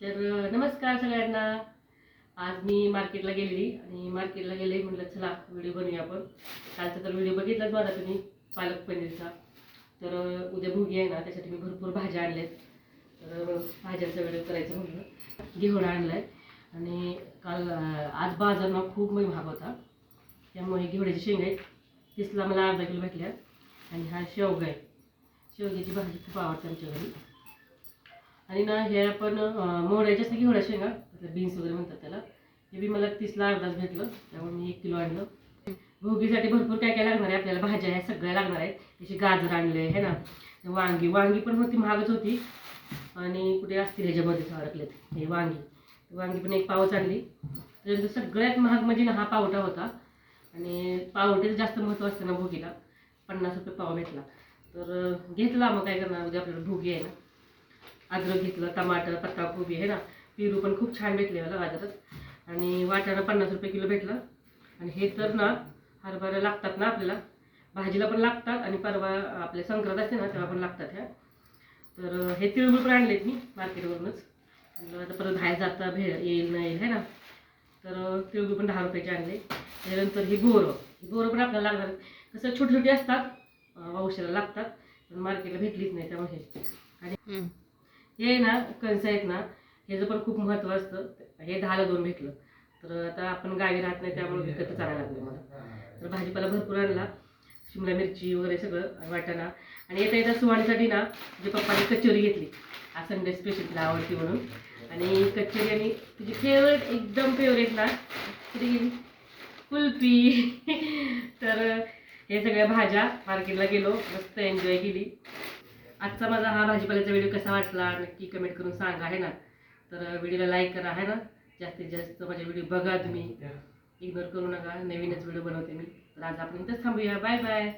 तर नमस्कार सगळ्यांना. आज मी मार्केटला गेलेली आणि मार्केटला गेले म्हटलं चला व्हिडिओ बनवूया आपण. कालचा तर व्हिडिओ बघितलाच माझा तुम्ही पालक पनीरचा. तर उद्या भोगी आहे ना त्यासाठी मी भरपूर भाज्या आणल्यात. तर भाज्यांचा व्हिडिओ करायचं म्हटलं घेऊन आणलाय. आणि काल आज बाजार ना खूप मी महाग होता. त्यामुळे घेवड्याची शेंग आहेत. तिसला मला अर्धा किलो भेटल्या. आणि हा शेवगा आहे. शेवग्याची भाजी खूप आवडते आमच्या घरी. आणि ना हे आपण अं, मोहऱ्याच्या की घेवड्या शेंगा बीन्स वगैरे म्हणतात त्याला हे बी मला तीसला अर्धाच भेटलं त्यामुळे मी एक किलो आणलं. भोगीसाठी भरपूर काय काय लागणार आहे आपल्याला भाज्या ह्या सगळ्या लागणार आहेत. त्याची गाजर आणले आहे ना वांगी वांगी पण होती महागच होती. आणि कुठे असतील ह्याच्यामध्येच अडकलेत हे वांगी. वांगी पण एक पावच आणली. त्याच्यानंतर सगळ्यात महाग म्हणजे ना हा पावटा होता. आणि पावटेच जास्त महत्त्व असतं ना भोगीला पन्नास रुपये पाव भेटला. तर घेतला मग काय करणार उद्या आपल्याला भोगी आहे ना. अद्रक घेतलं टमाटर पत्ताकोबी आहे ना पेरू पण खूप छान भेटले मला बाजारात. आणि वाटाणा पन्नास रुपये किलो भेटला. आणि हे तर ना हरभरा लागतात ना आपल्याला. भाजीला पण लागतात आणि परवा आपले संक्रांत असते ना तेव्हा पण लागतात ह्या. तर हे तिळगुळ पण आणलेत मी मार्केटवरूनच. म्हणलं आता परत बाहेर जाता भे येईल नाही येईल है ना. तर तिळगुळ पण दहा रुपयाचे आणले. त्यानंतर ही बोरं. बोरं पण आपल्याला लागणार कसं छोटी छोटी असतात औषधाला लागतात पण मार्केटला भेटलीच नाही त्यामुळे. आणि हे ना कणसं आहेत ना ह्याचं पण खूप महत्त्व असतं. हे दहाला दोन भेटलं. तर आता आपण गावी राहत नाही त्यामुळे विकतच आणायला लागलं मला. तर भाजीपाला भरपूर आणला. शिमला मिरची वगैरे सगळं वाटाणा. आणि येता येता सुवाणीसाठी ना जे पप्पाने कचोरी घेतली. आज संडे स्पेशल तिला आवडती म्हणून. आणि कचोरी आणि तिची फेवरेट एकदम फेवरेट ना गेली? कुल्फी. तर हे सगळ्या भाज्या मार्केटला गेलो. मस्त एन्जॉय केली. आजचा माझा हा भाजीपाल्याचा व्हिडिओ कसा वाटला नक्की कमेंट करून सांगा आहे ना? तर व्हिडिओला लाईक करा आहे ना? जास्तीत जास्त माझे व्हिडिओ बघा तुम्ही. इग्नोर करू नका. नवीनच व्हिडिओ बनवते मी. तर आज आपण इथंच थांबूया. Bye bye